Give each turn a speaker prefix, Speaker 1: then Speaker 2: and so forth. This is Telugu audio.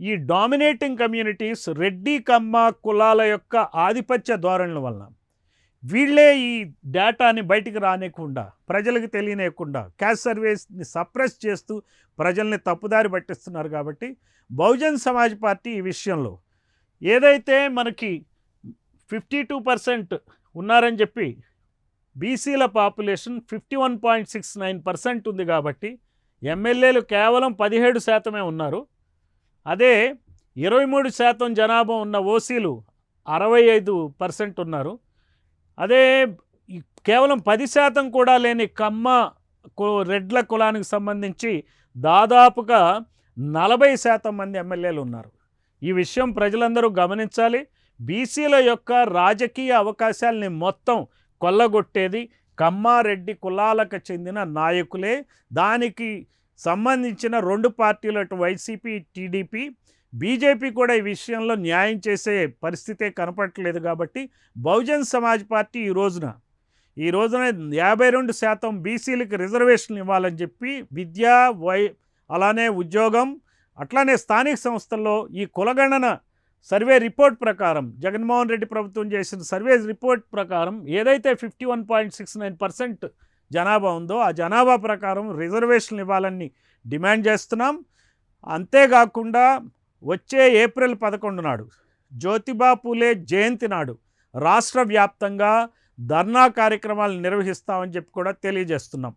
Speaker 1: ఈ డామినేటింగ్ కమ్యూనిటీస్ రెడ్డి కమ్మ కులాల యొక్క ఆధిపత్య ధోరణుల వలన. వీళ్ళే ఈ డేటాని బయటికి రానియకుండా ప్రజలకు తెలియనియకుండా క్యాష్ సర్వీస్ని సప్రెస్ చేస్తూ ప్రజల్ని తప్పుదారి పట్టిస్తున్నారు కాబట్టి బహుజన్ సమాజ్ పార్టీ ఈ విషయంలో ఏదైతే మనకి ఫిఫ్టీ టూ పర్సెంట్ ఉన్నారని చెప్పి బీసీల population fifty one point six nine percent ఉంది కాబట్టి ఎమ్మెల్యేలు కేవలం పదిహేడు శాతమే ఉన్నారు. అదే ఇరవై మూడు శాతం జనాభా ఉన్న ఓసీలు అరవై ఐదు పర్సెంట్ ఉన్నారు. అదే కేవలం పది శాతం కూడా లేని కమ్మ కు- రెడ్ల కులానికి సంబంధించి దాదాపుగా నలభై శాతం మంది ఎమ్మెల్యేలు ఉన్నారు. ఈ విషయం ప్రజలందరూ గమనించాలి. బీసీల యొక్క రాజకీయ అవకాశాలని మొత్తం కొల్లగొట్టేది కమ్మారెడ్డి కులాలకు చెందిన నాయకులే. దానికి సంబంధించిన రెండు పార్టీలు అటు వైసీపీ టీడీపీ బీజేపీ కూడా ఈ విషయంలో న్యాయం చేసే పరిస్థితే కనపడట్లేదు కాబట్టి బహుజన్ సమాజ్ పార్టీ ఈ రోజున ఈ రోజున యాభై రెండు శాతం బీసీలకు రిజర్వేషన్ ఇవ్వాలని చెప్పి విద్య వై అలానే ఉద్యోగం అట్లానే స్థానిక సంస్థల్లో ఈ కులగణన సర్వే రిపోర్ట్ ప్రకారం జగన్మోహన్ రెడ్డి ప్రభుత్వం చేసిన సర్వే రిపోర్ట్ ప్రకారం ఏదైతే ఫిఫ్టీ జనాభా ఉందో ఆ జనాభా ప్రకారం రిజర్వేషన్లు ఇవ్వాలని డిమాండ్ చేస్తున్నాం. అంతేకాకుండా వచ్చే ఏప్రిల్ పదకొండు నాడు జ్యోతిబా పూలే జయంతి నాడు రాష్ట్ర వ్యాప్తంగా ధర్నా కార్యక్రమాలు నిర్వహిస్తామని చెప్పి కూడా తెలియజేస్తున్నాం.